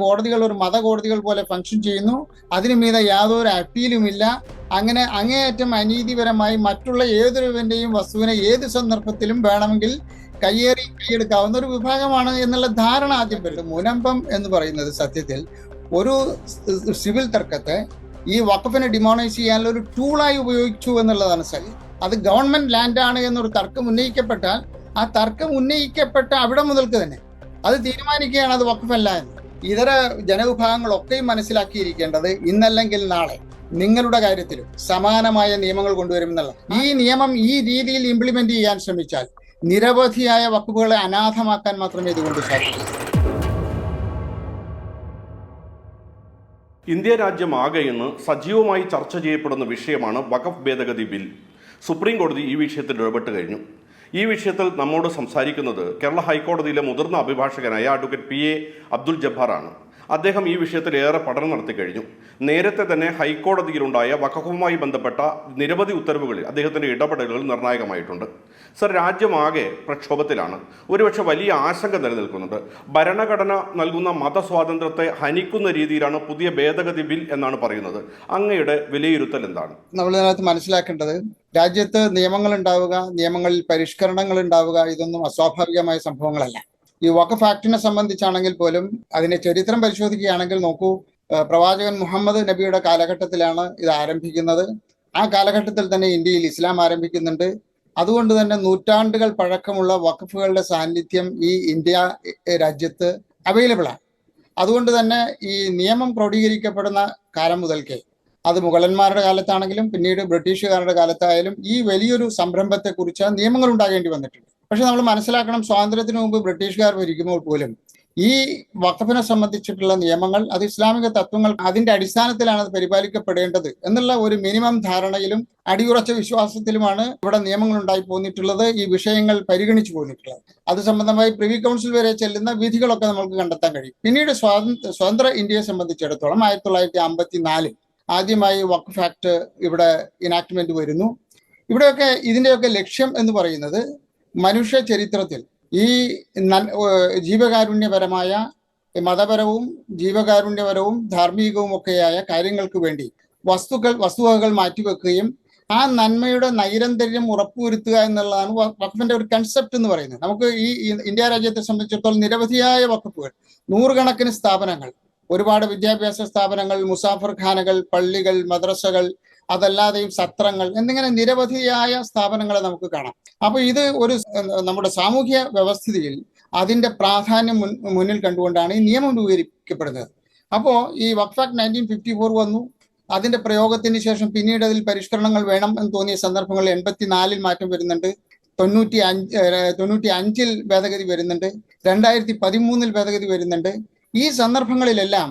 കോടതികൾ ഒരു മതകോടതികൾ പോലെ ഫംഗ്ഷൻ ചെയ്യുന്നു. അതിനു മീതെ യാതൊരു അപ്പീലുമില്ല. അങ്ങനെ അങ്ങേയറ്റം അനീതിപരമായി മറ്റുള്ള ഏതൊരുവന്റെയും വസ്തുവിനെ ഏത് സന്ദർഭത്തിലും വേണമെങ്കിൽ കയ്യേറി കൈയെടുക്കാവുന്ന ഒരു വിഭാഗമാണ് എന്നുള്ള ധാരണ ആദ്യം വരുന്നത് മുനമ്പം എന്ന് പറയുന്നത് സത്യത്തിൽ ഒരു സിവിൽ തർക്കത്തെ ഈ വഖഫിനെ ഡിമോണൈസ് ചെയ്യാനുള്ള ഒരു ടൂളായി ഉപയോഗിച്ചു എന്നുള്ളതാണ് ശരി അത് ഗവൺമെന്റ് ലാൻഡാണ് എന്നൊരു തർക്കം ഉന്നയിക്കപ്പെട്ടാൽ ആ തർക്കം ഉന്നയിക്കപ്പെട്ട അവിടെ മുതൽക്ക് തന്നെ. അത് തീരുമാനിക്കുകയാണ് അത് വഖഫല്ല എന്ന്. ഇതര ജനവിഭാഗങ്ങളൊക്കെയും മനസ്സിലാക്കിയിരിക്കേണ്ടത് ഇന്നല്ലെങ്കിൽ നാളെ നിങ്ങളുടെ കാര്യത്തിലും സമാനമായ നിയമങ്ങൾ കൊണ്ടുവരും എന്നുള്ള ഈ നിയമം ഈ രീതിയിൽ ഇംപ്ലിമെന്റ് ചെയ്യാൻ ശ്രമിച്ചാൽ നിരവധിയായ വകുപ്പുകളെ അനാഥമാക്കാൻ മാത്രമേ ഇതുകൊണ്ട് സാധിക്കൂ. ഇന്ത്യ രാജ്യമാകെ ഇന്ന് സജീവമായി ചർച്ച ചെയ്യപ്പെടുന്ന വിഷയമാണ് വഖഫ് ഭേദഗതി ബിൽ. സുപ്രീം കോടതി ഈ വിഷയത്തിൽ ഇടപെട്ട് കഴിഞ്ഞു. ഈ വിഷയത്തിൽ നമ്മോട് സംസാരിക്കുന്നത് കേരള ഹൈക്കോടതിയിലെ മുതിർന്ന അഭിഭാഷകനായ അഡ്വക്കേറ്റ് പി എ അബ്ദുൽ ജബ്ബാറാണ്. അദ്ദേഹം ഈ വിഷയത്തിൽ ഏറെ പഠനം നടത്തി കഴിഞ്ഞു. നേരത്തെ തന്നെ ഹൈക്കോടതിയിലുണ്ടായ വഖഫുമായി ബന്ധപ്പെട്ട നിരവധി ഉത്തരവുകളിൽ അദ്ദേഹത്തിന്റെ ഇടപെടലുകൾ നിർണായകമായിട്ടുണ്ട്. സർ രാജ്യമാകെ പ്രക്ഷോഭത്തിലാണ്. ഒരുപക്ഷെ വലിയ ആശങ്ക നിലനിൽക്കുന്നുണ്ട്. ഭരണഘടന നൽകുന്ന മതസ്വാതന്ത്ര്യത്തെ ഹനിക്കുന്ന രീതിയിലാണ് പുതിയ ഭേദഗതി ബിൽ എന്നാണ് പറയുന്നത്. അങ്ങയുടെ വിലയിരുത്തൽ എന്താണ്? നമ്മൾ ഇതിനകത്ത് മനസ്സിലാക്കേണ്ടത് രാജ്യത്ത് നിയമങ്ങൾ ഉണ്ടാവുക നിയമങ്ങളിൽ പരിഷ്കരണങ്ങൾ ഉണ്ടാവുക ഇതൊന്നും അസ്വാഭാവികമായ സംഭവങ്ങളല്ല. ഈ വഖഫ് ആക്ടിനെ സംബന്ധിച്ചാണെങ്കിൽ പോലും അതിനെ ചരിത്രം പരിശോധിക്കുകയാണെങ്കിൽ നോക്കൂ പ്രവാചകൻ മുഹമ്മദ് നബിയുടെ കാലഘട്ടത്തിലാണ് ഇത് ആരംഭിക്കുന്നത്. ആ കാലഘട്ടത്തിൽ തന്നെ ഇന്ത്യയിൽ ഇസ്ലാം ആരംഭിക്കുന്നുണ്ട്. അതുകൊണ്ട് തന്നെ നൂറ്റാണ്ടുകൾ പഴക്കമുള്ള വഖഫുകളുടെ സാന്നിധ്യം ഈ ഇന്ത്യ രാജ്യത്ത് അവൈലബിൾ ആണ്. അതുകൊണ്ട് തന്നെ ഈ നിയമം ക്രോഡീകരിക്കപ്പെടുന്ന കാലം മുതൽക്കേ അത് മുഗളന്മാരുടെ കാലത്താണെങ്കിലും പിന്നീട് ബ്രിട്ടീഷുകാരുടെ കാലത്തായാലും ഈ വലിയൊരു സംരംഭത്തെക്കുറിച്ച് നിയമങ്ങൾ ഉണ്ടാകേണ്ടി വന്നിട്ടുണ്ട്. പക്ഷെ നമ്മൾ മനസ്സിലാക്കണം സ്വാതന്ത്ര്യത്തിന് മുമ്പ് ബ്രിട്ടീഷുകാർ ഭരിക്കുമ്പോൾ പോലും ഈ വഖഫിനെ സംബന്ധിച്ചിട്ടുള്ള നിയമങ്ങൾ അത് ഇസ്ലാമിക തത്വങ്ങൾ അതിന്റെ അടിസ്ഥാനത്തിലാണ് അത് പരിപാലിക്കപ്പെടേണ്ടത് എന്നുള്ള ഒരു മിനിമം ധാരണയിലും അടിയുറച്ച വിശ്വാസത്തിലുമാണ് ഇവിടെ നിയമങ്ങൾ ഉണ്ടായി പോന്നിട്ടുള്ളത് ഈ വിഷയങ്ങൾ പരിഗണിച്ചു പോന്നിട്ടുള്ളത്. അത് സംബന്ധമായി പ്രിവി കൗൺസിൽ വരെ ചെല്ലുന്ന വിധികളൊക്കെ നമുക്ക് കണ്ടെത്താൻ കഴിയും. പിന്നീട് സ്വാതന്ത്ര്യ സ്വതന്ത്ര ഇന്ത്യയെ സംബന്ധിച്ചിടത്തോളം ആയിരത്തി തൊള്ളായിരത്തി അമ്പത്തി നാലിൽ ആദ്യമായി വഖഫ് ആക്ട് ഇവിടെ ഇനാക്ട്മെന്റ് വരുന്നു. ഇവിടെയൊക്കെ ഇതിന്റെയൊക്കെ ലക്ഷ്യം എന്ന് പറയുന്നത് മനുഷ്യ ചരിത്രത്തിൽ ഈ ജീവകാരുണ്യപരമായ മതപരവും ജീവകാരുണ്യപരവും ധാർമ്മികവും ഒക്കെയായ കാര്യങ്ങൾക്ക് വേണ്ടി വസ്തുക്കൾ വസ്തുവകകൾ മാറ്റിവെക്കുകയും ആ നന്മയുടെ നൈരന്തര്യം ഉറപ്പുവരുത്തുക എന്നുള്ളതാണ് വഖഫിന്റെ ഒരു കൺസെപ്റ്റ് എന്ന് പറയുന്നത്. നമുക്ക് ഈ- ഇന്ത്യ രാജ്യത്തെ സംബന്ധിച്ചിടത്തോളം നിരവധിയായ വഖഫുകൾ. നൂറുകണക്കിന് സ്ഥാപനങ്ങൾ. ഒരുപാട് വിദ്യാഭ്യാസ സ്ഥാപനങ്ങൾ മുസാഫർ ഖാനകൾ പള്ളികൾ മദ്രസകൾ അതല്ലാതെയും സത്രങ്ങൾ എന്നിങ്ങനെ നിരവധിയായ സ്ഥാപനങ്ങളെ നമുക്ക് കാണാം. അപ്പൊ ഇത് ഒരു നമ്മുടെ സാമൂഹ്യ വ്യവസ്ഥിതിയിൽ അതിന്റെ പ്രാധാന്യം മുന്നിൽ കണ്ടുകൊണ്ടാണ് ഈ നിയമം രൂപീകരിക്കപ്പെടുന്നത്. അപ്പോൾ ഈ Waqf act nineteen fifty four വന്നു. അതിന്റെ പ്രയോഗത്തിന് ശേഷം പിന്നീട് അതിൽ പരിഷ്കരണങ്ങൾ വേണം എന്ന് തോന്നിയ സന്ദർഭങ്ങളിൽ എൺപത്തിനാലിൽ മാറ്റം വരുന്നുണ്ട്. തൊണ്ണൂറ്റി അഞ്ച് തൊണ്ണൂറ്റി അഞ്ചിൽ ഭേദഗതി വരുന്നുണ്ട്. രണ്ടായിരത്തി പതിമൂന്നിൽ ഭേദഗതി വരുന്നുണ്ട്. ഈ സന്ദർഭങ്ങളിലെല്ലാം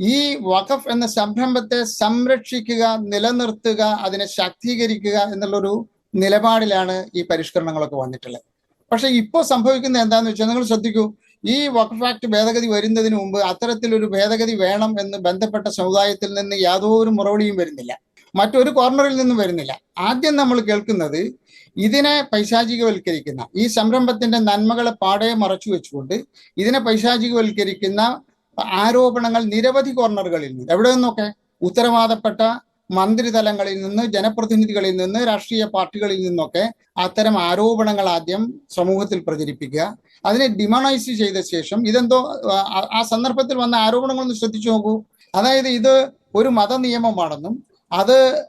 ഈ വഖഫ് എന്ന സംരംഭത്തെ സംരക്ഷിക്കുക നിലനിർത്തുക അതിനെ ശാക്തീകരിക്കുക എന്നുള്ളൊരു നിലപാടിലാണ് ഈ പരിഷ്കരണങ്ങളൊക്കെ വന്നിട്ടുള്ളത്. പക്ഷെ ഇപ്പോൾ സംഭവിക്കുന്ന എന്താന്ന് വെച്ചാൽ നിങ്ങൾ ശ്രദ്ധിക്കൂ. ഈ വഖഫ് ആക്ട് ഭേദഗതി വരുന്നതിന് മുമ്പ് അത്തരത്തിലൊരു ഭേദഗതി വേണം എന്ന് ബന്ധപ്പെട്ട സമുദായത്തിൽ നിന്ന് യാതൊരു മറുപടിയും വരുന്നില്ല. മറ്റൊരു കോർണറിൽ നിന്നും വരുന്നില്ല. ആദ്യം നമ്മൾ കേൾക്കുന്നത് ഇതിനെ പൈശാചികവൽക്കരിക്കുന്ന ഈ സംരംഭത്തിന്റെ നന്മകളെ പാടയെ മറച്ചു വെച്ചുകൊണ്ട് ഇതിനെ പൈശാചികവൽക്കരിക്കുന്ന ആരോപണങ്ങൾ നിരവധി കോർണറുകളിൽ നിന്ന് എവിടെ നിന്നൊക്കെ? ഉത്തരവാദപ്പെട്ട മന്ത്രിതലങ്ങളിൽ നിന്ന് ജനപ്രതിനിധികളിൽ നിന്ന് രാഷ്ട്രീയ പാർട്ടികളിൽ നിന്നൊക്കെ അത്തരം ആരോപണങ്ങൾ ആദ്യം സമൂഹത്തിൽ പ്രചരിപ്പിക്കുക. അതിനെ ഡിമണൈസ് ചെയ്ത ശേഷം ഇതെന്തോ ആ- സന്ദർഭത്തിൽ വന്ന ആരോപണങ്ങളൊന്ന് ശ്രദ്ധിച്ചു നോക്കൂ. അതായത് ഇത് ഒരു മത നിയമമാണെന്നും അത്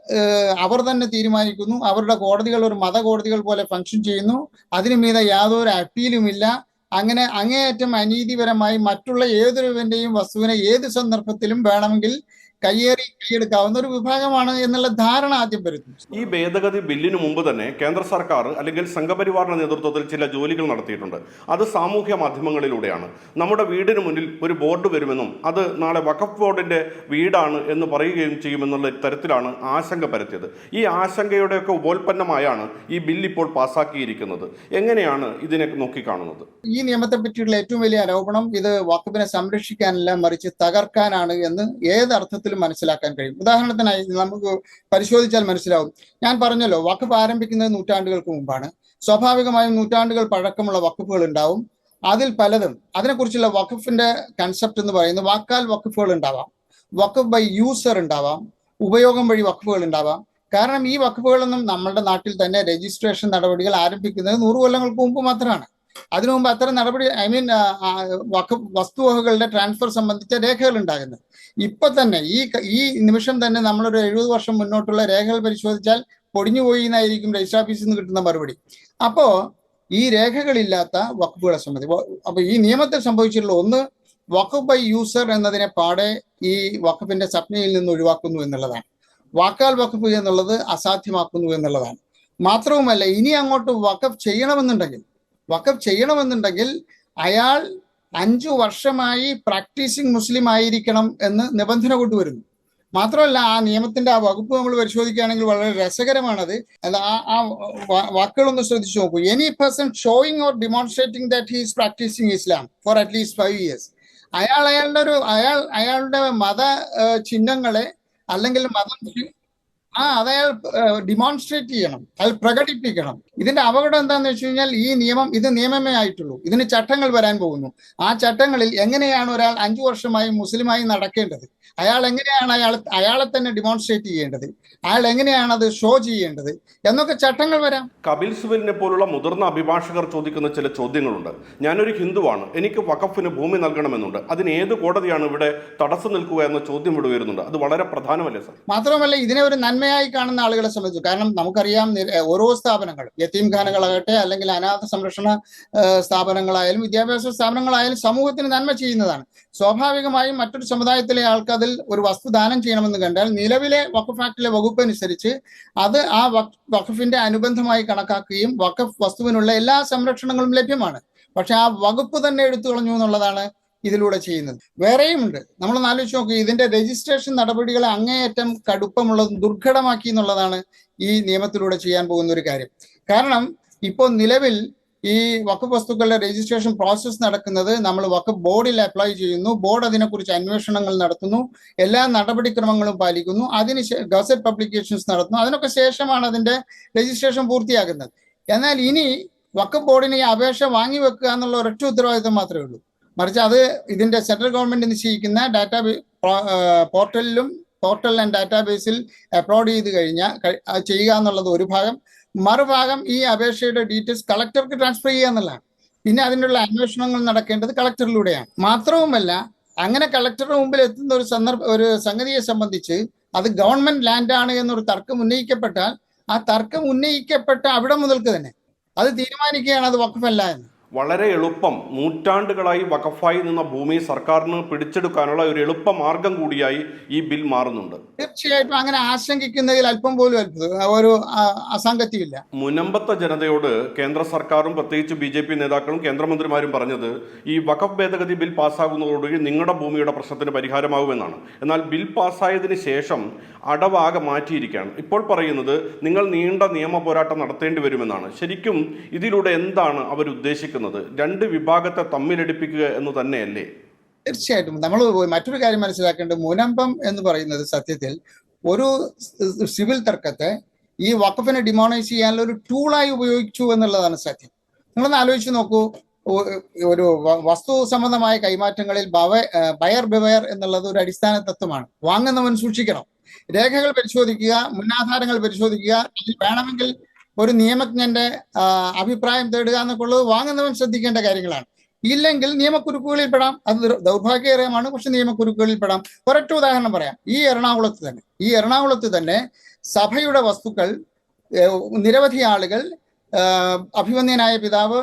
അവർ തന്നെ തീരുമാനിക്കുന്നു. അവരുടെ കോടതികൾ ഒരു മതകോടതികൾ പോലെ ഫംഗ്ഷൻ ചെയ്യുന്നു. അതിനു മീതെ യാതൊരു അപ്പീലുമില്ല. അങ്ങനെ അങ്ങേയറ്റം അനീതിപരമായി മറ്റുള്ള ഏതൊരുവന്റെയും വസ്തുവിനെ ഏത് സന്ദർഭത്തിലും വേണമെങ്കിൽ കയ്യേറി കൈയെടുക്കാവുന്ന ഒരു വിഭാഗമാണ് എന്നുള്ള ധാരണ ആദ്യം വരുന്നു. ഈ ഭേദഗതി ബില്ലിന് മുമ്പ് തന്നെ കേന്ദ്ര സർക്കാർ അല്ലെങ്കിൽ സംഘപരിവാറിന്റെ നേതൃത്വത്തിൽ ചില ജോലികൾ നടത്തിയിട്ടുണ്ട്. അത് സാമൂഹ്യ മാധ്യമങ്ങളിലൂടെയാണ്. നമ്മുടെ വീടിന് മുന്നിൽ ഒരു ബോർഡ് വരുമെന്നും അത് നാളെ വഖഫ് ബോർഡിന്റെ വീടാണ് എന്ന് പറയുകയും ചെയ്യുമെന്നുള്ള തരത്തിലാണ് ആശങ്ക പരത്തിയത്. ഈ ആശങ്കയുടെയൊക്കെ ഉപോൽപ്പന്നമായാണ് ഈ ബില്ല് ഇപ്പോൾ പാസ്സാക്കിയിരിക്കുന്നത് എങ്ങനെയാണ് ഇതിനെ നോക്കിക്കാണുന്നത്? ഈ നിയമത്തെ പറ്റിയുള്ള ഏറ്റവും വലിയ ആരോപണം ഇത് വഖഫിനെ സംരക്ഷിക്കാനല്ല മറിച്ച് തകർക്കാനാണ് എന്ന് ഏത് അർത്ഥത്തിലും മനസ്സിലാക്കാൻ കഴിയും. ഉദാഹരണത്തിനായി നമുക്ക് പരിശോധിച്ചാൽ മനസ്സിലാവും. ഞാൻ പറഞ്ഞല്ലോ വഖഫ് ആരംഭിക്കുന്നത് നൂറ്റാണ്ടുകൾക്ക് മുമ്പാണ്. സ്വാഭാവികമായും നൂറ്റാണ്ടുകൾ പഴക്കമുള്ള വഖഫുകൾ ഉണ്ടാവും. അതിൽ പലതും അതിനെക്കുറിച്ചുള്ള വഖഫിന്റെ കൺസെപ്റ്റ് എന്ന് പറയുന്നത് വാക്കാൽ വഖഫുകൾ ഉണ്ടാവാം. വഖഫ് ബൈ യൂസർ ഉണ്ടാവാം. ഉപയോഗം വഴി വഖഫുകൾ ഉണ്ടാവാം. കാരണം ഈ വഖഫുകളൊന്നും നമ്മളുടെ നാട്ടിൽ തന്നെ രജിസ്ട്രേഷൻ നടപടികൾ ആരംഭിക്കുന്നത് നൂറ് കൊല്ലങ്ങൾക്ക് മുമ്പ് മാത്രമാണ്. അതിനു മുമ്പ് അത്തരം നടപടി ഐ മീൻ വസ്തുവകകളുടെ ട്രാൻസ്ഫർ സംബന്ധിച്ച രേഖകൾ ഉണ്ടാകുന്നത് ഇപ്പൊ തന്നെ ഈ ഈ നിമിഷം തന്നെ നമ്മളൊരു എഴുപത് വർഷം മുന്നോട്ടുള്ള രേഖകൾ പരിശോധിച്ചാൽ പൊടിഞ്ഞുപോയി എന്നായിരിക്കും രജിസ്റ്റർ ഓഫീസിൽ നിന്ന് കിട്ടുന്ന മറുപടി. അപ്പോ ഈ രേഖകളില്ലാത്ത വഖഫുകളെ സംബന്ധിച്ച് അപ്പൊ ഈ നിയമത്തിൽ സംഭവിച്ചിട്ടുള്ള ഒന്ന് വഖഫ് ബൈ യൂസർ എന്നതിനെ പാടെ ഈ വഖഫിന്റെ സപ്നയിൽ നിന്ന് ഒഴിവാക്കുന്നു എന്നുള്ളതാണ്. വാക്കാൽ വഖഫ് എന്നുള്ളത് അസാധ്യമാക്കുന്നു എന്നുള്ളതാണ്. മാത്രവുമല്ല ഇനി അങ്ങോട്ട് വഖഫ് ചെയ്യണമെന്നുണ്ടെങ്കിൽ വഖഫ് ചെയ്യണമെന്നുണ്ടെങ്കിൽ അയാൾ അഞ്ചു വർഷമായി പ്രാക്ടീസിങ് മുസ്ലിം ആയിരിക്കണം എന്ന് നിബന്ധന കൊണ്ടുവരുന്നു. മാത്രമല്ല ആ നിയമത്തിന്റെ ആ വകുപ്പ് നമ്മൾ പരിശോധിക്കുകയാണെങ്കിൽ വളരെ രസകരമാണത്. ആ ആ വാക്കുകളൊന്ന് ശ്രദ്ധിച്ചു നോക്കൂ. Any person showing or demonstrating that he's practising Islam for at least five years അയാൾ അയാളുടെ ഒരു അയാൾ അയാളുടെ മത ചിഹ്നങ്ങളെ അല്ലെങ്കിൽ മതം ആ അത് അയാൾ ഡിമോൺസ്ട്രേറ്റ് ചെയ്യണം. അയാൾ പ്രകടിപ്പിക്കണം. ഇതിന്റെ അപകടം എന്താന്ന് വെച്ച് കഴിഞ്ഞാൽ ഈ നിയമം ഇത് നിയമമേ ആയിട്ടുള്ളൂ. ഇതിന് ചട്ടങ്ങൾ വരാൻ പോകുന്നു. ആ ചട്ടങ്ങളിൽ എങ്ങനെയാണ് ഒരാൾ അഞ്ചു വർഷമായി മുസ്ലിമായി നടക്കേണ്ടത്? അയാൾ എങ്ങനെയാണ് അയാൾ അയാളെ തന്നെ ഡിമോൺസ്ട്രേറ്റ് ചെയ്യേണ്ടത്? അയാൾ എങ്ങനെയാണ് അത് ഷോ ചെയ്യേണ്ടത്? എന്നൊക്കെ ചട്ടങ്ങൾ വരാം. കപിൽ സിബലിനെ പോലുള്ള മുതിർന്ന അഭിഭാഷകർ ചോദിക്കുന്ന ചില ചോദ്യങ്ങളുണ്ട്. ഞാനൊരു ഹിന്ദുവാണ്. എനിക്ക് വഖഫിന് ഭൂമി നൽകണമെന്നുണ്ട്. അതിന് ഏത് കോടതിയാണ് ഇവിടെ തടസ്സം നിൽക്കുക എന്ന ചോദ്യം ഇവിടെ വരുന്നുണ്ട് അത് വളരെ പ്രധാനമല്ലേ സർ? മാത്രമല്ല ഇതിനെ ഒരു നന്മയായി കാണുന്ന ആളുകളെ സംബന്ധിച്ചു. കാരണം നമുക്കറിയാം ഓരോ സ്ഥാപനങ്ങളും യത്തീംഖാനകളാകട്ടെ അല്ലെങ്കിൽ അനാഥ സംരക്ഷണ സ്ഥാപനങ്ങളായാലും വിദ്യാഭ്യാസ സ്ഥാപനങ്ങളായാലും സമൂഹത്തിന് നന്മ ചെയ്യുന്നതാണ്. സ്വാഭാവികമായും മറ്റൊരു സമുദായത്തിലെ ആൾക്ക് അതിൽ ഒരു വസ്തു ദാനം ചെയ്യണമെന്ന് കണ്ടാൽ നിലവിലെ വഖഫ് ആക്ടിലെ വകുപ്പ് അനുസരിച്ച് അത് ആ വഖഫിന്റെ അനുബന്ധമായി കണക്കാക്കുകയും വഖഫ് വസ്തുവിനുള്ള എല്ലാ സംരക്ഷണങ്ങളും ലഭ്യമാണ്. പക്ഷെ ആ വകുപ്പ് തന്നെ എടുത്തു കളഞ്ഞു എന്നുള്ളതാണ് ഇതിലൂടെ ചെയ്യുന്നത്. വേറെയുമുണ്ട്. നമ്മൾ ആലോചിച്ച് നോക്കുക ഇതിന്റെ രജിസ്ട്രേഷൻ നടപടികളെ അങ്ങേയറ്റം കടുപ്പമുള്ളതും ദുർഘടമാക്കി എന്നുള്ളതാണ് ഈ നിയമത്തിലൂടെ ചെയ്യാൻ പോകുന്ന ഒരു കാര്യം. കാരണം ഇപ്പോൾ നിലവിൽ ഈ വഖഫ് വസ്തുക്കളുടെ രജിസ്ട്രേഷൻ പ്രോസസ്സ് നടക്കുന്നത് നമ്മൾ വഖഫ് ബോർഡിൽ അപ്ലൈ ചെയ്യുന്നു. ബോർഡ് അതിനെക്കുറിച്ച് അന്വേഷണങ്ങൾ നടത്തുന്നു. എല്ലാ നടപടിക്രമങ്ങളും പാലിക്കുന്നു. അതിന് ഗസറ്റ് പബ്ലിക്കേഷൻസ് നടത്തുന്നു. അതിനൊക്കെ ശേഷമാണ് അതിന്റെ രജിസ്ട്രേഷൻ പൂർത്തിയാകുന്നത്. എന്നാൽ ഇനി വഖഫ് ബോർഡിന് ഈ അപേക്ഷ വാങ്ങി വെക്കുക എന്നുള്ള ഒരൊറ്റ ഉത്തരവാദിത്തം മാത്രമേ ഉള്ളൂ. മറിച്ച് അത് ഇതിന്റെ സെൻട്രൽ ഗവൺമെന്റ് നിശ്ചയിക്കുന്ന ഡാറ്റാ പോർട്ടലിലും പോർട്ടൽ ആൻഡ് ഡാറ്റാബേസിൽ അപ്ലോഡ് ചെയ്ത് കഴിഞ്ഞാൽ ചെയ്യുക എന്നുള്ളത് ഒരു ഭാഗം. മറുഭാഗം ഈ അപേക്ഷയുടെ ഡീറ്റെയിൽസ് കളക്ടർക്ക് ട്രാൻസ്ഫർ ചെയ്യുക എന്നുള്ളതാണ്. പിന്നെ അതിനുള്ള അന്വേഷണങ്ങൾ നടക്കേണ്ടത് കളക്ടറിലൂടെയാണ് മാത്രവുമല്ല അങ്ങനെ കളക്ടറുടെ മുമ്പിൽ എത്തുന്ന ഒരു സന്ദർഭ ഒരു സംഗതിയെ സംബന്ധിച്ച് അത് ഗവൺമെന്റ് ലാൻഡ് ആണ് എന്നൊരു തർക്കം ഉന്നയിക്കപ്പെട്ടാൽ ആ തർക്കം ഉന്നയിക്കപ്പെട്ട അവിടെ മുതൽക്ക് തന്നെ. അത് തീരുമാനിക്കുകയാണ് അത് വഖഫല്ല എന്ന്. വളരെ എളുപ്പം നൂറ്റാണ്ടുകളായി വഖഫായി നിന്ന ഭൂമി സർക്കാരിന് പിടിച്ചെടുക്കാനുള്ള ഒരു എളുപ്പ മാർഗം കൂടിയായി ഈ ബിൽ മാറുന്നുണ്ട്. തീർച്ചയായിട്ടും അങ്ങനെ ആശങ്കിക്കുന്നതിൽ അല്പം പോലും അല്പം ഒരു അസാങ്കത്യമില്ല മുനമ്പത്ത മുനമ്പത്തെ ജനതയോട് കേന്ദ്ര സർക്കാരും പ്രത്യേകിച്ച് ബി ജെ പി നേതാക്കളും കേന്ദ്രമന്ത്രിമാരും പറഞ്ഞത് ഈ വഖഫ് ഭേദഗതി ബിൽ പാസ്സാകുന്നതോടുകൂടി നിങ്ങളുടെ ഭൂമിയുടെ പ്രശ്നത്തിന് പരിഹാരമാകുമെന്നാണ് എന്നാൽ ബിൽ പാസ്സായതിനു ശേഷം അടവാകെ മാറ്റിയിരിക്കുകയാണ്. ഇപ്പോൾ പറയുന്നത് നിങ്ങൾ നീണ്ട നിയമ പോരാട്ടം നടത്തേണ്ടി വരുമെന്നാണ്. ശരിക്കും ഇതിലൂടെ എന്താണ് അവർ ഉദ്ദേശിക്കുന്നത്? രണ്ട് വിഭാഗത്തെ തമ്മിലടിപ്പിക്കുക എന്ന് തന്നെയല്ലേ? തീർച്ചയായിട്ടും. നമ്മൾ മറ്റൊരു കാര്യം മനസ്സിലാക്കേണ്ടത് മുനമ്പം എന്ന് പറയുന്നത് സത്യത്തിൽ ഒരു സിവിൽ തർക്കത്തെ ഈ വഖഫിനെ ഡിമോണൈസ് ചെയ്യാനുള്ള ഒരു ടൂളായി ഉപയോഗിച്ചു എന്നുള്ളതാണ് സത്യം. നിങ്ങളൊന്ന് ആലോചിച്ച് നോക്കൂ. ഒരു വസ്തു സംബന്ധമായ കൈമാറ്റങ്ങളിൽ ബവ- ബയർ ബെവയർ എന്നുള്ളത് ഒരു അടിസ്ഥാന തത്വമാണ്. വാങ്ങുന്നവൻ സൂക്ഷിക്കണം. രേഖകൾ പരിശോധിക്കുക മുന്നാധാരങ്ങൾ പരിശോധിക്കുക. വേണമെങ്കിൽ ഒരു നിയമജ്ഞന്റെ അഭിപ്രായം തേടുക എന്നൊക്കെയുള്ളത് വാങ്ങുന്നവൻ ശ്രദ്ധിക്കേണ്ട കാര്യങ്ങളാണ്. ഇല്ലെങ്കിൽ നിയമക്കുരുക്കുകളിൽ പെടാം അത് ദൗർഭാഗ്യകരമാണ് പക്ഷെ നിയമക്കുരുക്കുകളിൽ പെടാം ഒരൊറ്റ ഉദാഹരണം പറയാം. ഈ എറണാകുളത്ത് തന്നെ ഈ എറണാകുളത്ത് തന്നെ സഭയുടെ വസ്തുക്കൾ നിരവധി ആളുകൾ അഭിമന്യനായ പിതാവ്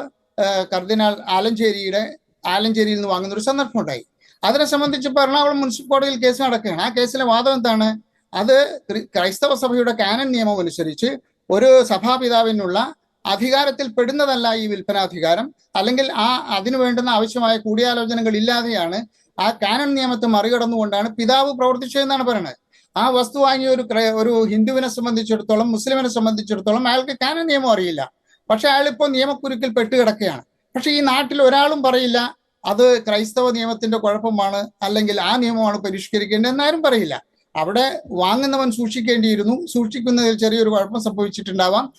കർദിനാൾ ആലഞ്ചേരിയുടെ ആലഞ്ചേരിയിൽ നിന്ന് വാങ്ങുന്ന ഒരു സന്ദർഭം ഉണ്ടായി. അതിനെ സംബന്ധിച്ച് ഇപ്പോൾ എറണാകുളം മുനിസിപ്പൽ കോടതിയിൽ കേസ് നടക്കുകയാണ്. ആ കേസിലെ വാദം എന്താണ്? അത് ക്രൈസ്തവ സഭയുടെ കാനൻ നിയമം അനുസരിച്ച് ഒരു സഭാപിതാവിനുള്ള അധികാരത്തിൽ പെടുന്നതല്ല ഈ വിൽപ്പനാധികാരം. അല്ലെങ്കിൽ ആ അതിനു വേണ്ടുന്ന ആവശ്യമായ കൂടിയാലോചനകൾ ഇല്ലാതെയാണ് ആ കാനൻ നിയമത്തെ മറികടന്നുകൊണ്ടാണ് പിതാവ് പ്രവർത്തിച്ചതെന്നാണ് പറയുന്നത് ആ വസ്തു വാങ്ങിയ ഒരു ഒരു ഹിന്ദുവിനെ സംബന്ധിച്ചിടത്തോളം മുസ്ലിമിനെ സംബന്ധിച്ചിടത്തോളം അയാൾക്ക് കാനൻ നിയമം അറിയില്ല. പക്ഷെ അയാൾ ഇപ്പോൾ നിയമക്കുരുക്കിൽ പെട്ടുകിടക്കുകയാണ് പക്ഷെ ഈ നാട്ടിൽ ഒരാളും പറയില്ല അത് ക്രൈസ്തവ നിയമത്തിന്റെ കുഴപ്പമാണ് അല്ലെങ്കിൽ ആ നിയമമാണ് പരിഷ്കരിക്കേണ്ടത് എന്നാരും പറയില്ല. അവിടെ വാങ്ങുന്നവൻ സൂക്ഷിക്കേണ്ടിയിരുന്നു. സൂക്ഷിക്കുന്നതിൽ ചെറിയൊരു കുഴപ്പം സംഭവിച്ചിട്ടുണ്ടാവാം.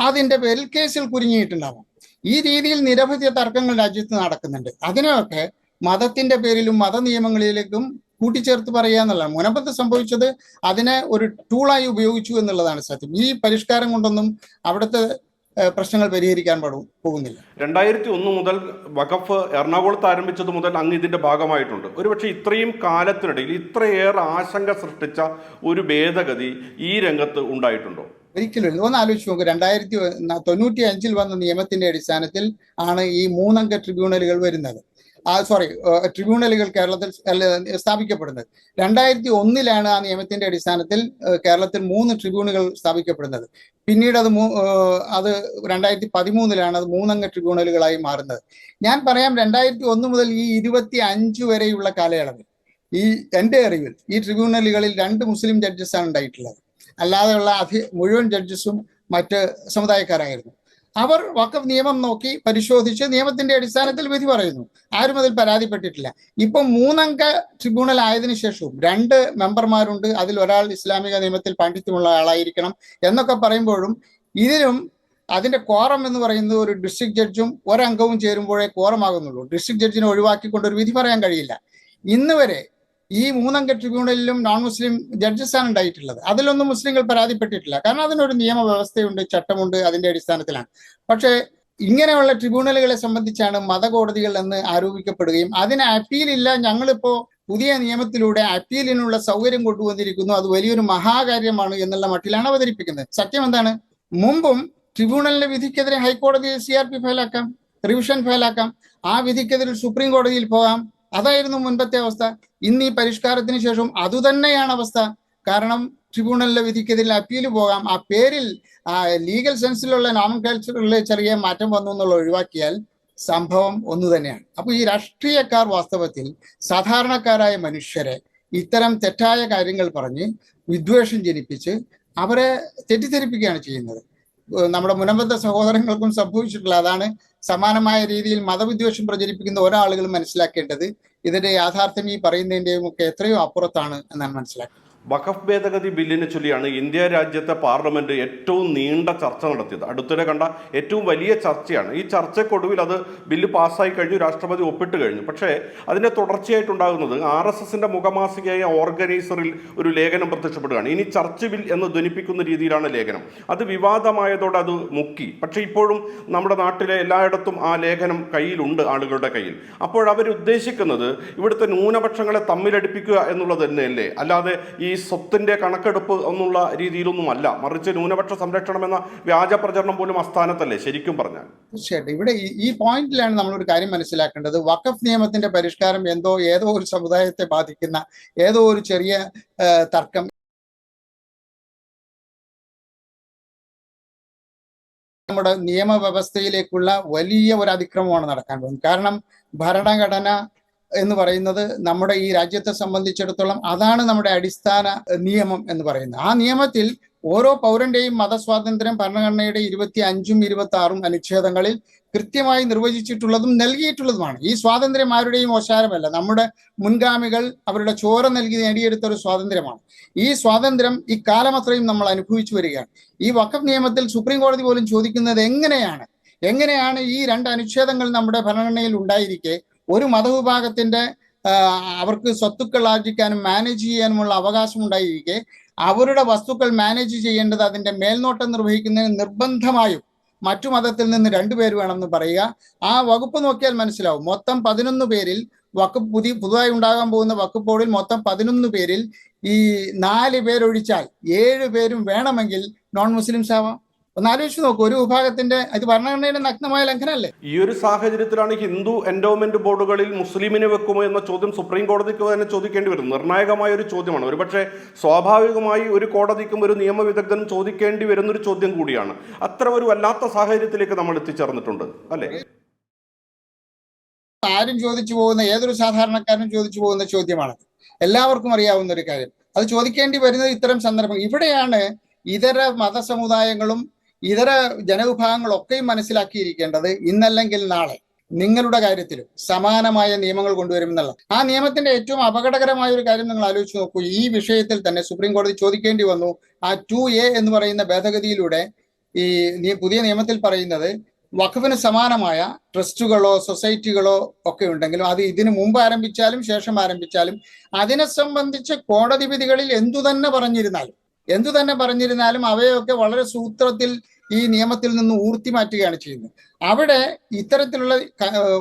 അതിന്റെ പേരിൽ കേസിൽ കുരുങ്ങിയിട്ടുണ്ടാവാം. ഈ രീതിയിൽ നിരവധി തർക്കങ്ങൾ രാജ്യത്ത് നടക്കുന്നുണ്ട്. അതിനൊക്കെ മതത്തിന്റെ പേരിലും മത നിയമങ്ങളിലേക്കും കൂട്ടിച്ചേർത്ത് പറയുക എന്നുള്ളതാണ്. മുനമ്പത്ത് സംഭവിച്ചത് അതിനെ ഒരു ടൂളായി ഉപയോഗിച്ചു എന്നുള്ളതാണ് സത്യം. ഈ പരിഷ്കാരം കൊണ്ടൊന്നും അവിടുത്തെ പ്രശ്നങ്ങൾ പരിഹരിക്കാൻ പാടും പോകുന്നില്ല. രണ്ടായിരത്തി ഒന്ന് മുതൽ വഖഫ് എറണാകുളത്ത് ആരംഭിച്ചത് മുതൽ അങ്ങ് ഇതിന്റെ ഭാഗമായിട്ടുണ്ട്. ഒരുപക്ഷെ ഇത്രയും കാലത്തിനിടയിൽ ഇത്രയേറെ ആശങ്ക സൃഷ്ടിച്ച ഒരു ഭേദഗതി ഈ രംഗത്ത് ഉണ്ടായിട്ടുണ്ടോ? ഒരിക്കലും ഒന്ന് ആലോചിച്ച് നോക്കുക രണ്ടായിരത്തി തൊണ്ണൂറ്റി അഞ്ചിൽ വന്ന നിയമത്തിന്റെ അടിസ്ഥാനത്തിൽ ആണ് ഈ മൂന്നംഗ ട്രിബ്യൂണലുകൾ വരുന്നത്. ആ സോറി ട്രിബ്യൂണലുകൾ കേരളത്തിൽ സ്ഥാപിക്കപ്പെടുന്നത്. രണ്ടായിരത്തി ഒന്നിലാണ് ആ നിയമത്തിന്റെ അടിസ്ഥാനത്തിൽ കേരളത്തിൽ മൂന്ന് ട്രിബ്യൂണലുകൾ സ്ഥാപിക്കപ്പെടുന്നത്. പിന്നീട് അത് മൂ- അത് രണ്ടായിരത്തി പതിമൂന്നിലാണ് അത് മൂന്നംഗ ട്രിബ്യൂണലുകളായി മാറുന്നത്. ഞാൻ പറയാം രണ്ടായിരത്തി ഒന്ന് മുതൽ ഈ ഇരുപത്തി അഞ്ച് വരെയുള്ള കാലയളവിൽ ഈ എന്റെ അറിവിൽ ഈ ട്രിബ്യൂണലുകളിൽ രണ്ട് മുസ്ലിം ജഡ്ജസ് ആണ് ഉണ്ടായിട്ടുള്ളത്. അല്ലാതെയുള്ള അധി മുഴുവൻ ജഡ്ജസും മറ്റ് സമുദായക്കാരായിരുന്നു. അവർ വഖഫ് നിയമം നോക്കി പരിശോധിച്ച് നിയമത്തിന്റെ അടിസ്ഥാനത്തിൽ വിധി പറയുന്നു. ആരും അതിൽ പരാതിപ്പെട്ടിട്ടില്ല. ഇപ്പം മൂന്നംഗ ട്രിബ്യൂണൽ ആയതിനു ശേഷവും രണ്ട് മെമ്പർമാരുണ്ട്. അതിൽ ഒരാൾ ഇസ്ലാമിക നിയമത്തിൽ പാണ്ഡിത്യമുള്ള ആളായിരിക്കണം എന്നൊക്കെ പറയുമ്പോഴും ഇതിനും അതിന്റെ കോറം എന്ന് പറയുന്നത് ഒരു ഡിസ്ട്രിക്ട് ജഡ്ജും ഒരംഗവും ചേരുമ്പോഴേ കോറമാകുന്നുള്ളൂ ഡിസ്ട്രിക്ട് ജഡ്ജിനെ ഒഴിവാക്കിക്കൊണ്ട് ഒരു വിധി പറയാൻ കഴിയില്ല. ഇന്ന് വരെ ഈ മൂന്നംഗ ട്രിബ്യൂണലിലും നോൺ മുസ്ലിം ജഡ്ജസാണ് ഉണ്ടായിട്ടുള്ളത്. അതിലൊന്നും മുസ്ലിങ്ങൾ പരാതിപ്പെട്ടിട്ടില്ല. കാരണം അതിനൊരു നിയമ വ്യവസ്ഥയുണ്ട് ചട്ടമുണ്ട് അതിന്റെ അടിസ്ഥാനത്തിലാണ്. പക്ഷേ ഇങ്ങനെയുള്ള ട്രിബ്യൂണലുകളെ സംബന്ധിച്ചാണ് മതകോടതികൾ എന്ന് ആരോപിക്കപ്പെടുകയും അതിന് അപ്പീലില്ല ഞങ്ങളിപ്പോ പുതിയ നിയമത്തിലൂടെ അപ്പീലിനുള്ള സൗകര്യം കൊണ്ടുവന്നിരിക്കുന്നു. അത് വലിയൊരു മഹാകാര്യമാണ് എന്നുള്ള മട്ടിലാണ് അവതരിപ്പിക്കുന്നത്. സത്യം എന്താണ്? മുമ്പും ട്രിബ്യൂണലിന്റെ വിധിക്കെതിരെ ഹൈക്കോടതിയിൽ സി ആർ പി ഫയലാക്കാം റിവിഷൻ ഫയലാക്കാം ആ വിധിക്കെതിരെ സുപ്രീം കോടതിയിൽ പോകാം. അതായിരുന്നു മുൻപത്തെ അവസ്ഥ. ഇന്ന് ഈ പരിഷ്കാരത്തിന് ശേഷം അതുതന്നെയാണ് അവസ്ഥ. കാരണം ട്രിബ്യൂണലിലെ വിധിക്കെതിരെ അപ്പീൽ പോകാം. ആ പേരിൽ ലീഗൽ സെൻസിലുള്ള നോമൻ കൾച്ചറിലെ ചെറിയ മാറ്റം വന്നു എന്നുള്ള ഒഴിവാക്കിയാൽ സംഭവം ഒന്നു തന്നെയാണ്. അപ്പൊ ഈ രാഷ്ട്രീയക്കാർ വാസ്തവത്തിൽ സാധാരണക്കാരായ മനുഷ്യരെ ഇത്തരം തെറ്റായ കാര്യങ്ങൾ പറഞ്ഞ് വിദ്വേഷം ജനിപ്പിച്ച് അവരെ തെറ്റിദ്ധരിപ്പിക്കുകയാണ് ചെയ്യുന്നത്. നമ്മുടെ മുനമ്പത്തെ സഹോദരങ്ങൾക്കും സംഭവിച്ചിട്ടുള്ള അതാണ് സമാനമായ രീതിയിൽ മതവിദ്വേഷം പ്രചരിപ്പിക്കുന്ന ഒരാളുകൾ മനസ്സിലാക്കേണ്ടത് ഇതിന്റെ യാഥാർത്ഥ്യം ഈ പറയുന്നതിന്റെയും ഒക്കെ എത്രയോ അപ്പുറത്താണ് എന്നാണ് മനസ്സിലാക്കുന്നത്. വഖഫ് ഭേദഗതി ബില്ലിനെ ചൊല്ലിയാണ് ഇന്ത്യ രാജ്യത്തെ പാർലമെന്റ് ഏറ്റവും നീണ്ട ചർച്ച നടത്തിയത്. അടുത്തിടെ കണ്ട ഏറ്റവും വലിയ ചർച്ചയാണ്. ഈ ചർച്ചയ്ക്കൊടുവിൽ അത് ബില്ല് പാസ്സായി കഴിഞ്ഞു രാഷ്ട്രപതി ഒപ്പിട്ട് കഴിഞ്ഞു. പക്ഷേ അതിന്റെ തുടർച്ചയായിട്ടുണ്ടാകുന്നത് ആർ എസ് എസിന്റെ മുഖമാസികയായ ഓർഗനൈസറിൽ ഒരു ലേഖനം പ്രത്യക്ഷപ്പെടുകയാണ്. ഇനി ചർച്ച് ബിൽ എന്ന് ധ്വനിപ്പിക്കുന്ന രീതിയിലാണ് ലേഖനം. അത് വിവാദമായതോടെ അത് മുക്കി. പക്ഷേ ഇപ്പോഴും നമ്മുടെ നാട്ടിലെ എല്ലായിടത്തും ആ ലേഖനം കയ്യിലുണ്ട് ആളുകളുടെ കയ്യിൽ. അപ്പോൾ അവർ ഉദ്ദേശിക്കുന്നത് ഇവിടുത്തെ ന്യൂനപക്ഷങ്ങളെ തമ്മിലടിപ്പിക്കുക എന്നുള്ളത് തന്നെയല്ലേ? അല്ലാതെ ഈ സ്വത്തിന്റെ കണക്കെടുപ്പ് എന്നുള്ള രീതിയിലൊന്നുമല്ല. മറിച്ച് ന്യൂനപക്ഷ സംരക്ഷണം എന്ന വ്യാജ പ്രചരണം പോലും അസ്ഥാനത്തല്ലേ ശരിക്കും പറഞ്ഞാൽ. തീർച്ചയായിട്ടും. ഇവിടെ ഈ- പോയിന്റിലാണ് നമ്മളൊരു കാര്യം മനസ്സിലാക്കേണ്ടത്. വഖഫ് നിയമത്തിന്റെ പരിഷ്കാരം എന്തോ ഏതോ ഒരു സമുദായത്തെ ബാധിക്കുന്ന ഏതോ ഒരു ചെറിയ തർക്കം. നമ്മുടെ നിയമവ്യവസ്ഥയിലേക്കുള്ള വലിയ ഒരു അതിക്രമമാണ് നടക്കാൻ പോകുന്നത്. കാരണം ഭരണഘടന എന്ന് പറയുന്നത് നമ്മുടെ ഈ രാജ്യത്തെ സംബന്ധിച്ചിടത്തോളം അതാണ് നമ്മുടെ അടിസ്ഥാന നിയമം എന്ന് പറയുന്നത്. ആ നിയമത്തിൽ ഓരോ പൗരന്റെയും മതസ്വാതന്ത്ര്യം ഭരണഘടനയുടെ ഇരുപത്തി അഞ്ചും ഇരുപത്തി ആറും അനുച്ഛേദങ്ങളിൽ കൃത്യമായി നിർവചിച്ചിട്ടുള്ളതും നൽകിയിട്ടുള്ളതുമാണ്. ഈ സ്വാതന്ത്ര്യം ആരുടെയും ഓശാരമല്ല നമ്മുടെ മുൻഗാമികൾ അവരുടെ ചോര നൽകി നേടിയെടുത്ത ഒരു സ്വാതന്ത്ര്യമാണ്. ഈ സ്വാതന്ത്ര്യം ഇക്കാലമത്രയും അത്രയും നമ്മൾ അനുഭവിച്ചു വരികയാണ്. ഈ വഖഫ് നിയമത്തിൽ സുപ്രീം കോടതി പോലും ചോദിക്കുന്നത് എങ്ങനെയാണ്? എങ്ങനെയാണ് ഈ രണ്ട് അനുച്ഛേദങ്ങൾ നമ്മുടെ ഭരണഘടനയിൽ ഉണ്ടായിരിക്കെ? ഒരു മതവിഭാഗത്തിന്റെ അവർക്ക് സ്വത്തുക്കൾ ആർജിക്കാനും മാനേജ് ചെയ്യാനുമുള്ള അവകാശം ഉണ്ടായിരിക്കെ അവരുടെ വസ്തുക്കൾ മാനേജ് ചെയ്യേണ്ടത് അതിന്റെ മേൽനോട്ടം നിർവഹിക്കുന്നതിന് നിർബന്ധമായും മറ്റു മതത്തിൽ നിന്ന് രണ്ടുപേര് വേണമെന്ന് പറയുക. ആ വകുപ്പ് നോക്കിയാൽ മനസ്സിലാവും. മൊത്തം പതിനൊന്ന് പേരിൽ വകുപ്പ് പുതിയ പുതുതായി ഉണ്ടാകാൻ പോകുന്ന വകുപ്പ് ബോർഡിൽ മൊത്തം പതിനൊന്ന് പേരിൽ ഈ നാല് പേരൊഴിച്ചാൽ ഏഴ് പേരും വേണമെങ്കിൽ നോൺ മുസ്ലിംസ് ആവാം ഒന്ന് ആലോചിച്ച് നോക്കൂ ഒരു വിഭാഗത്തിന്റെ ഇത് ഭരണഘടനയുടെ നഗ്നമായ ലംഘനമല്ലേ? ഈ ഒരു സാഹചര്യത്തിലാണ് ഹിന്ദു എൻഡോമെന്റ് ബോർഡുകളിൽ മുസ്ലിമിനെ വെക്കുമോ എന്ന ചോദ്യം സുപ്രീം കോടതിക്ക് തന്നെ ചോദിക്കേണ്ടി വരും. നിർണായകമായ ഒരു ചോദ്യമാണ്. ഒരുപക്ഷെ സ്വാഭാവികമായി ഒരു കോടതിക്കും ഒരു നിയമ വിദഗ്ധനും ചോദിക്കേണ്ടി വരുന്ന ഒരു ചോദ്യം കൂടിയാണ്. അത്ര ഒരു വല്ലാത്ത സാഹചര്യത്തിലേക്ക് നമ്മൾ എത്തിച്ചേർന്നിട്ടുണ്ട് അല്ലേ? ആരും ചോദിച്ചു പോകുന്ന ഏതൊരു സാധാരണക്കാരനും ചോദിച്ചു പോകുന്ന ചോദ്യമാണ്. എല്ലാവർക്കും അറിയാവുന്ന ഒരു കാര്യം. അത് ചോദിക്കേണ്ടി വരുന്നത് ഇത്തരം സന്ദർഭം. ഇവിടെയാണ് ഇതര മതസമുദായങ്ങളും ഇതര ജനവിഭാഗങ്ങളൊക്കെയും മനസ്സിലാക്കിയിരിക്കേണ്ടത് ഇന്നല്ലെങ്കിൽ നാളെ. നിങ്ങളുടെ കാര്യത്തിലും സമാനമായ നിയമങ്ങൾ കൊണ്ടുവരുമെന്നുള്ള ആ നിയമത്തിന്റെ ഏറ്റവും അപകടകരമായ ഒരു കാര്യം നിങ്ങൾ ആലോചിച്ച് നോക്കൂ. ഈ വിഷയത്തിൽ തന്നെ സുപ്രീം കോടതി ചോദിക്കേണ്ടി വന്നു. ആ ടു എ എന്ന് പറയുന്ന ഭേദഗതിയിലൂടെ ഈ പുതിയ നിയമത്തിൽ പറയുന്നത് വഖഫിന് സമാനമായ ട്രസ്റ്റുകളോ സൊസൈറ്റികളോ ഒക്കെ ഉണ്ടെങ്കിലും അത് ഇതിനു മുമ്പ് ആരംഭിച്ചാലും ശേഷം ആരംഭിച്ചാലും അതിനെ സംബന്ധിച്ച് കോടതി വിധികളിൽ എന്തു തന്നെ പറഞ്ഞിരുന്നാലും എന്തു തന്നെ പറഞ്ഞിരുന്നാലും അവയൊക്കെ വളരെ സൂത്രത്തിൽ ഈ നിയമത്തിൽ നിന്ന് ഊർത്തി മാറ്റുകയാണ് ചെയ്യുന്നത്. അവിടെ ഇത്തരത്തിലുള്ള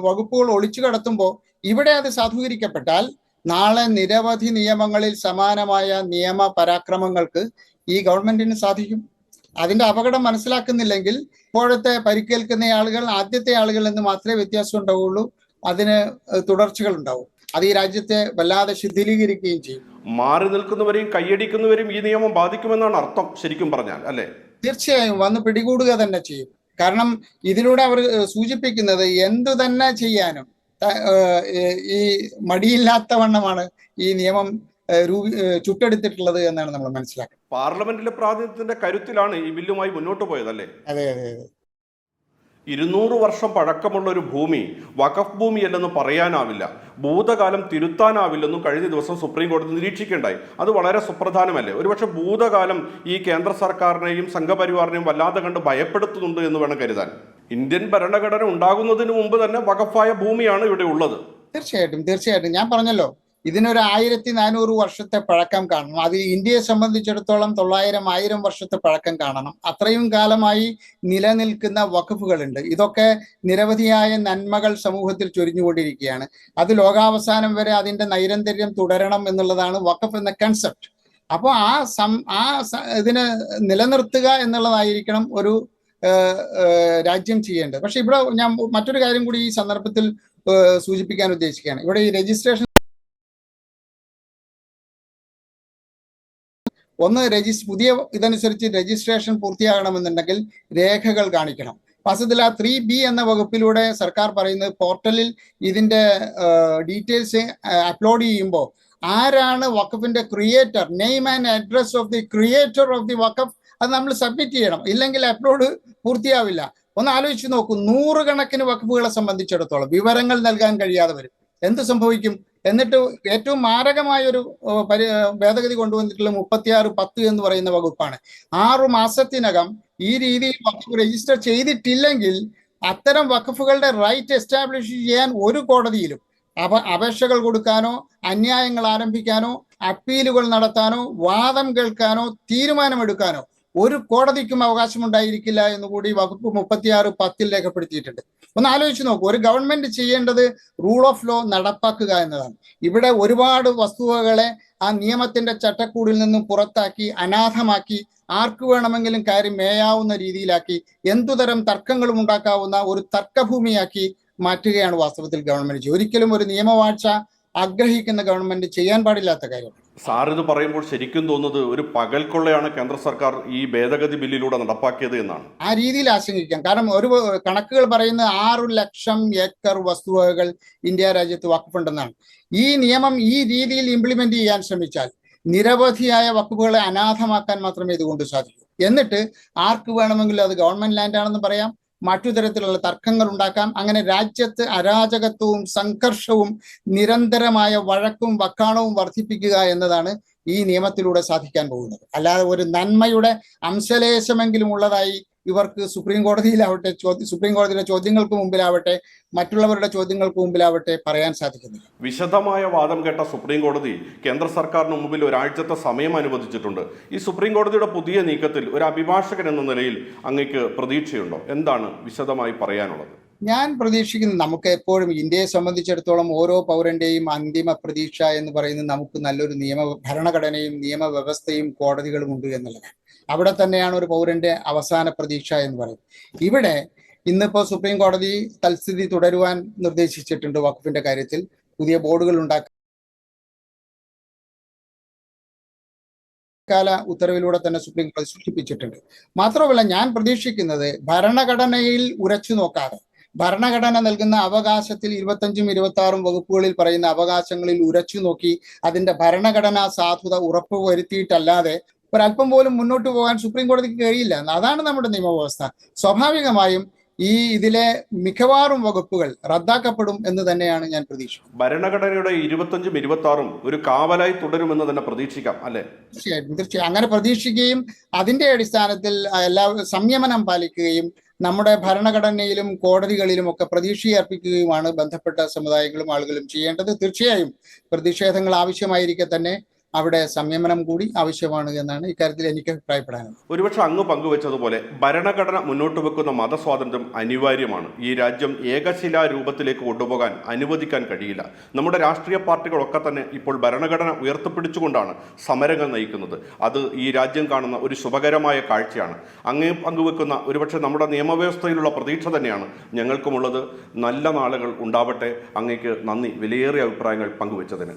വകുപ്പുകൾ ഒളിച്ചു കടത്തുമ്പോൾ ഇവിടെ അത് സാധൂകരിക്കപ്പെട്ടാൽ നാളെ നിരവധി നിയമങ്ങളിൽ സമാനമായ നിയമ പരാക്രമങ്ങൾക്ക് ഈ ഗവൺമെന്റിന് സാധിക്കും. അതിന്റെ അപകടം മനസ്സിലാക്കുന്നില്ലെങ്കിൽ ഇപ്പോഴത്തെ പരിക്കേൽക്കുന്ന ആളുകൾ ആദ്യത്തെ ആളുകൾ എന്ന് മാത്രമേ വ്യത്യാസം ഉണ്ടാവുള്ളൂ. അതിന് തുടർച്ചകൾ ഉണ്ടാവും. അത് ഈ രാജ്യത്തെ വല്ലാതെ ശിഥിലീകരിക്കുകയും ചെയ്യും. മാറി നിൽക്കുന്നവരെയും കൈയടിക്കുന്നവരെയും ഈ നിയമം ബാധിക്കുമെന്നാണ് അർത്ഥം ശരിക്കും പറഞ്ഞാൽ അല്ലേ? തീർച്ചയായും വന്ന് പിടികൂടുക തന്നെ ചെയ്യും. കാരണം ഇതിലൂടെ അവർ സൂചിപ്പിക്കുന്നത് എന്തു തന്നെ ചെയ്യാനും ഈ മടിയില്ലാത്ത വണ്ണമാണ് ഈ നിയമം ചുട്ടെടുത്തിട്ടുള്ളത് എന്നാണ് നമ്മൾ മനസ്സിലാക്കുന്നത്. പാർലമെന്റിലെ പ്രാതിനിധ്യത്തിന്റെ കരുത്തിലാണ് ഈ ബില്ലുമായി മുന്നോട്ട് പോയത് അല്ലേ അതെ അതെ അതെ. ഇരുന്നൂറ് വർഷം പഴക്കമുള്ള ഒരു ഭൂമി വഖഫ് ഭൂമിയല്ലെന്ന് പറയാനാവില്ല. ഭൂതകാലം തിരുത്താനാവില്ലെന്നും കഴിഞ്ഞ ദിവസം സുപ്രീം കോടതി നിരീക്ഷിക്കേണ്ടായി. അത് വളരെ സുപ്രധാനമല്ലേ? ഒരുപക്ഷെ ഭൂതകാലം ഈ കേന്ദ്ര സർക്കാരിനെയും സംഘപരിവാറിനെയും വല്ലാതെ കണ്ട് ഭയപ്പെടുത്തുന്നുണ്ട് എന്ന് വേണം കരുതാൻ. ഇന്ത്യൻ ഭരണഘടന ഉണ്ടാകുന്നതിന് മുമ്പ് തന്നെ വഖഫായ ഭൂമിയാണ് ഇവിടെ ഉള്ളത്. തീർച്ചയായിട്ടും തീർച്ചയായിട്ടും. ഞാൻ പറഞ്ഞല്ലോ ഇതിനൊരു ആയിരത്തി നാനൂറ് വർഷത്തെ പഴക്കം കാണണം. അത് ഇന്ത്യയെ സംബന്ധിച്ചിടത്തോളം തൊള്ളായിരം ആയിരം വർഷത്തെ പഴക്കം കാണണം. അത്രയും കാലമായി നിലനിൽക്കുന്ന വഖഫുകളുണ്ട്. ഇതൊക്കെ നിരവധിയായ നന്മകൾ സമൂഹത്തിൽ ചൊരിഞ്ഞുകൊണ്ടിരിക്കുകയാണ്. അത് ലോകാവസാനം വരെ അതിന്റെ നൈരന്തര്യം തുടരണം എന്നുള്ളതാണ് വഖഫ് എന്ന കൺസെപ്റ്റ് അപ്പോൾ ആ സം ആ ഇതിന് നിലനിർത്തുക എന്നുള്ളതായിരിക്കണം ഒരു രാജ്യം ചെയ്യേണ്ടത്. പക്ഷെ ഇവിടെ ഞാൻ മറ്റൊരു കാര്യം കൂടി ഈ സന്ദർഭത്തിൽ സൂചിപ്പിക്കാൻ ഉദ്ദേശിക്കുകയാണ്. ഇവിടെ ഈ രജിസ്ട്രേഷൻ ഒന്ന് രജിസ് പുതിയ ഇതനുസരിച്ച് രജിസ്ട്രേഷൻ പൂർത്തിയാകണമെന്നുണ്ടെങ്കിൽ രേഖകൾ കാണിക്കണം. വാസ്തവത്തിൽ ആ ത്രീ ബി എന്ന വകുപ്പിലൂടെ സർക്കാർ പറയുന്നത് പോർട്ടലിൽ ഇതിന്റെ ഡീറ്റെയിൽസ് അപ്ലോഡ് ചെയ്യുമ്പോൾ ആരാണ് വഖഫിന്റെ creator name and address of the creator of the Waqf അത് നമ്മൾ സബ്മിറ്റ് ചെയ്യണം. ഇല്ലെങ്കിൽ അപ്ലോഡ് പൂർത്തിയാവില്ല. ഒന്ന് ആലോചിച്ച് നോക്കൂ നൂറുകണക്കിന് വഖഫുകളെ സംബന്ധിച്ചിടത്തോളം വിവരങ്ങൾ നൽകാൻ കഴിയാതെ വരും. എന്ത് സംഭവിക്കും? എന്നിട്ട് ഏറ്റവും മാരകമായ ഒരു ഏഹ്, പരി ഭേദഗതി കൊണ്ടുവന്നിട്ടുള്ള മുപ്പത്തിയാറ് പത്ത് എന്ന് പറയുന്ന വകുപ്പാണ്. ആറു മാസത്തിനകം ഈ രീതിയിൽ വകുപ്പ് രജിസ്റ്റർ ചെയ്തിട്ടില്ലെങ്കിൽ അത്തരം വഖഫുകളുടെ റൈറ്റ് എസ്റ്റാബ്ലിഷ് ചെയ്യാൻ ഒരു കോടതിയിലും അപ അപേക്ഷകൾ കൊടുക്കാനോ അന്യായങ്ങൾ ആരംഭിക്കാനോ അപ്പീലുകൾ നടത്താനോ വാദം കേൾക്കാനോ തീരുമാനമെടുക്കാനോ ഒരു കോടതിക്കും അവകാശമുണ്ടായിരിക്കില്ല എന്ന് കൂടി വകുപ്പ് മുപ്പത്തിയാറ് പത്തിൽ രേഖപ്പെടുത്തിയിട്ടുണ്ട്. ഒന്ന് ആലോചിച്ച് നോക്കൂ. ഒരു ഗവൺമെന്റ് ചെയ്യേണ്ടത് റൂൾ ഓഫ് ലോ നടപ്പാക്കുക എന്നതാണ്. ഇവിടെ ഒരുപാട് വസ്തുവകളെ ആ നിയമത്തിന്റെ ചട്ടക്കൂടിൽ നിന്നും പുറത്താക്കി അനാഥമാക്കി ആർക്ക് വേണമെങ്കിലും കയറി മേയാവുന്ന രീതിയിലാക്കി എന്തുതരം തർക്കങ്ങളും ഉണ്ടാക്കാവുന്ന ഒരു തർക്കഭൂമിയാക്കി മാറ്റുകയാണ് വാസ്തവത്തിൽ ഗവൺമെന്റ് ഒരിക്കലും ഒരു നിയമവാഴ്ച ആഗ്രഹിക്കുന്ന ഗവൺമെന്റ് ചെയ്യാൻ പാടില്ലാത്ത കാര്യമാണ്. സാർ ഇത് പറയുമ്പോൾ ശരിക്കും തോന്നുന്നത് ഒരു പകൽക്കൊള്ളയാണ് കേന്ദ്ര സർക്കാർ ഈ ഭേദഗതി ബില്ലിലൂടെ നടപ്പാക്കിയത് എന്നാണ്. ആ രീതിയിൽ ആശങ്കിക്കാം കാരണം ഒരു കണക്കുകൾ പറയുന്ന ആറു ലക്ഷം ഏക്കർ വസ്തുവകകൾ ഇന്ത്യ രാജ്യത്ത് വകുപ്പുണ്ടെന്നാണ് ഈ നിയമം ഈ രീതിയിൽ ഇംപ്ലിമെന്റ് ചെയ്യാൻ ശ്രമിച്ചാൽ നിരവധിയായ വഖഫുകളെ അനാഥമാക്കാൻ മാത്രമേ ഇതുകൊണ്ട് സാധിക്കൂ. എന്നിട്ട് ആർക്ക് വേണമെങ്കിലും അത് ഗവൺമെന്റ് ലാൻഡ് ആണെന്ന് പറയാം മറ്റു തരത്തിലുള്ള തർക്കങ്ങൾ ഉണ്ടാക്കാം. അങ്ങനെ രാജ്യത്ത് അരാജകത്വവും സംഘർഷവും നിരന്തരമായ വഴക്കും വക്കാണവും വർദ്ധിപ്പിക്കുക എന്നതാണ് ഈ നിയമത്തിലൂടെ സാധിക്കാൻ പോകുന്നത്. അല്ലാതെ ഒരു നന്മയുടെ അംശലേശമെങ്കിലും ഉള്ളതായി ഇവർക്ക് സുപ്രീം കോടതിയിലാവട്ടെ ചോദ്യം സുപ്രീം കോടതിയുടെ ചോദ്യങ്ങൾക്ക് മുമ്പിലാവട്ടെ മറ്റുള്ളവരുടെ ചോദ്യങ്ങൾക്ക് മുമ്പിലാവട്ടെ പറയാൻ സാധിക്കുന്നില്ല. വിശദമായ വാദം കേട്ട സുപ്രീം കോടതി കേന്ദ്ര സർക്കാരിന് മുമ്പിൽ ഒരാഴ്ചത്തെ സമയം അനുവദിച്ചിട്ടുണ്ട്. ഈ സുപ്രീം കോടതിയുടെ പുതിയ നീക്കത്തിൽ ഒരു അഭിഭാഷകൻ എന്ന നിലയിൽ അങ്ങേക്ക് പ്രതീക്ഷയുണ്ടോ? എന്താണ് വിശദമായി പറയാനുള്ളത്? ഞാൻ പ്രതീക്ഷിക്കുന്നു നമുക്ക് എപ്പോഴും ഇന്ത്യയെ സംബന്ധിച്ചിടത്തോളം ഓരോ പൗരന്റെയും അന്തിമ പ്രതീക്ഷ എന്ന് പറയുന്നത് നമുക്ക് നല്ലൊരു നിയമ ഭരണഘടനയും നിയമവ്യവസ്ഥയും കോടതികളും ഉണ്ട് എന്നുള്ളതാണ്. അവിടെ തന്നെയാണ് ഒരു പൗരന്റെ അവസാന പ്രതീക്ഷ എന്ന് പറയുന്നത് ഇവിടെ ഇന്നിപ്പോ സുപ്രീം കോടതി തൽസ്ഥിതി തുടരുവാൻ നിർദ്ദേശിച്ചിട്ടുണ്ട് വഖഫിന്റെ കാര്യത്തിൽ. പുതിയ ബോർഡുകൾ ഉണ്ടാക്കുക കാല ഉത്തരവിലൂടെ തന്നെ സുപ്രീം കോടതി സൂചിപ്പിച്ചിട്ടുണ്ട്. മാത്രമല്ല ഞാൻ പ്രതീക്ഷിക്കുന്നത് ഭരണഘടനയിൽ ഉരച്ചു നോക്കാതെ ഭരണഘടന നൽകുന്ന അവകാശത്തിൽ ഇരുപത്തഞ്ചും ഇരുപത്തി ആറും വകുപ്പുകളിൽ പറയുന്ന അവകാശങ്ങളിൽ ഉരച്ചു നോക്കി അതിന്റെ ഭരണഘടനാ സാധുത ഉറപ്പുവരുത്തിയിട്ടല്ലാതെ ഒരല്പം പോലും മുന്നോട്ട് പോകാൻ സുപ്രീം കോടതിക്ക് കഴിയില്ല. അതാണ് നമ്മുടെ നിയമവ്യവസ്ഥ. സ്വാഭാവികമായും ഈ ഇതിലെ മിക്കവാറും വകുപ്പുകൾ റദ്ദാക്കപ്പെടും എന്ന് തന്നെയാണ് ഞാൻ പ്രതീക്ഷിക്കുന്നത്. ഭരണഘടനയുടെ ഇരുപത്തഞ്ചും ഇരുപത്തി ആറും ഒരു കാവലായി തുടരുമെന്ന് തന്നെ പ്രതീക്ഷിക്കാം അല്ലെ? തീർച്ചയായിട്ടും തീർച്ചയായും. അങ്ങനെ പ്രതീക്ഷിക്കുകയും അതിന്റെ അടിസ്ഥാനത്തിൽ എല്ലാ സംയമനം പാലിക്കുകയും നമ്മുടെ ഭരണഘടനയിലും കോടതികളിലും ഒക്കെ പ്രതീക്ഷ അർപ്പിക്കുകയുമാണ് ബന്ധപ്പെട്ട സമുദായങ്ങളും ആളുകളും ചെയ്യേണ്ടത്. തീർച്ചയായും പ്രതിഷേധങ്ങൾ ആവശ്യമായിരിക്കെ തന്നെ അവിടെ സംയമനം കൂടി ആവശ്യമാണ് എന്നാണ് ഇക്കാര്യത്തിൽ എനിക്ക് അഭിപ്രായപ്പെടാനുള്ളത്. ഒരുപക്ഷെ അങ്ങ് പങ്കുവച്ചതുപോലെ ഭരണഘടന മുന്നോട്ട് വെക്കുന്ന മതസ്വാതന്ത്ര്യം അനിവാര്യമാണ്. ഈ രാജ്യം ഏകശിലാ രൂപത്തിലേക്ക് കൊണ്ടുപോകാൻ അനുവദിക്കാൻ കഴിയില്ല. നമ്മുടെ രാഷ്ട്രീയ പാർട്ടികളൊക്കെ തന്നെ ഇപ്പോൾ ഭരണഘടന ഉയർത്തിപ്പിടിച്ചുകൊണ്ടാണ് സമരങ്ങൾ നയിക്കുന്നത്. അത് ഈ രാജ്യം കാണുന്ന ഒരു ശുഭകരമായ കാഴ്ചയാണ്. അങ്ങേ പങ്കുവെക്കുന്ന ഒരുപക്ഷെ നമ്മുടെ നിയമവ്യവസ്ഥയിലുള്ള പ്രതീക്ഷ തന്നെയാണ് ഞങ്ങൾക്കുമുള്ളത്. നല്ല നാളുകൾ ഉണ്ടാവട്ടെ. അങ്ങേക്ക് നന്ദി. വിലയേറിയ അഭിപ്രായങ്ങൾ പങ്കുവച്ചതിന്.